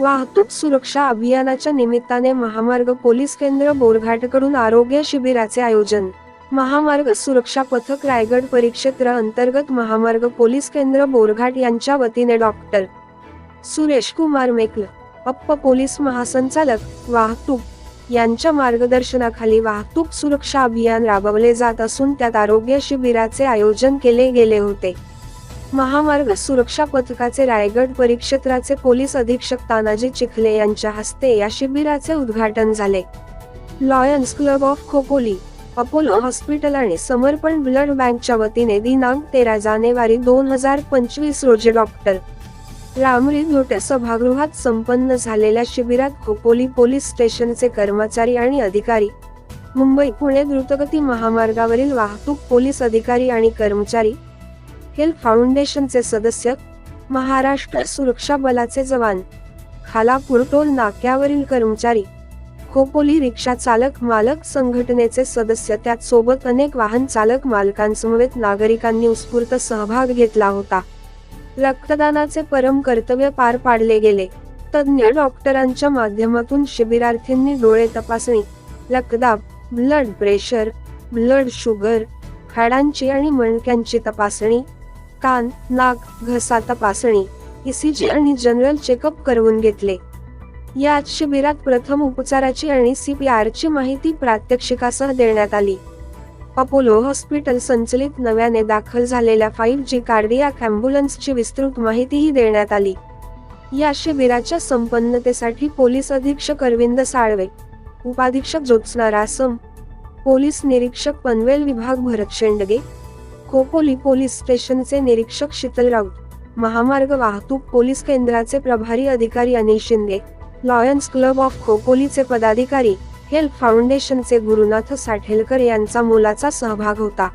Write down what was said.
वाहतूक सुरक्षा अभियानाच्या निमित्ताने महामार्ग पोलीस केंद्र बोरघाटकडून आरोग्य शिबिराचे आयोजन. महामार्ग सुरक्षा पथक रायगड परिक्षेत्र अंतर्गत महामार्ग पोलीस केंद्र बोरघाट यांच्या वतीने डॉक्टर सुरेश कुमार मेकल अप्प पोलीस महासंचालक वाहतूक यांच्या मार्गदर्शनाखाली वाहतूक सुरक्षा अभियान राबवले जात असून त्यात आरोग्य शिबिराचे आयोजन केले गेले होते. महामार्ग सुरक्षा पथकाचे रायगड परिक्षेत्राचे पोलीस अधीक्षक तानाजी चिखले यांच्या हस्ते या शिबिराचे उद्घाटन झाले. Lions Club of Khopoli Apollo Hospital आणि समर्पण ब्लड बँकच्या वतीने दिनांक तेरा जानेवारी दोन हजार पंचवीस रोजी डॉक्टर रामरी धोटे सभागृहात संपन्न झालेल्या शिबिरात खोपोली पोलीस स्टेशनचे कर्मचारी आणि अधिकारी मुंबई पुणे द्रुतगती महामार्गावरील वाहतूक पोलीस अधिकारी आणि कर्मचारी हेल्थ फाउंडेशनचे सदस्य महाराष्ट्र सुरक्षा बलाचे जवान खालापूर टोल नाक्यावरील कर्मचारी खोपोली रिक्षा चालक मालक संघटनेचे सदस्य त्यात सोबत अनेक वाहन चालक मालकांसमवेत नागरिकांनी उत्स्फूर्त सहभाग घेतला होता. रक्तदानाचे परम कर्तव्य पार पाडले गेले. तज्ज्ञ डॉक्टरांच्या माध्यमातून शिबिरार्थींनी डोळे तपासणी रक्तदाब ब्लड प्रेशर ब्लड शुगर हाडांची आणि मणक्यांची तपासणी कान नाक घसा तपासणी ईसीजी आणि जनरल चेकअप करवून घेतले. या शिबिरात प्रथम उपचाराची आणि सीपीआरची माहिती प्रात्यक्षिकासह देण्यात आली. अपोलो हॉस्पिटल संचलित नव्याने दाखल झालेल्या फाईव्ह जी कार्डियाक अँब्युलन्सची विस्तृत माहितीही देण्यात आली. या शिबिराच्या संपन्नतेसाठी पोलीस अधीक्षक अरविंद साळवे उपाधीक्षक ज्योत्स्ना रासम पोलीस निरीक्षक पनवेल विभाग भरत शेंडगे खोपोली पोलीस स्टेशनचे निरीक्षक शीतल राऊत महामार्ग वाहतूक पोलीस केंद्राचे प्रभारी अधिकारी Anil Shinde Lions Club of खोपोलीचे पदाधिकारी हेल्थ फाउंडेशनचे गुरुनाथ साठेलकर यांचा मोलाचा सहभाग होता.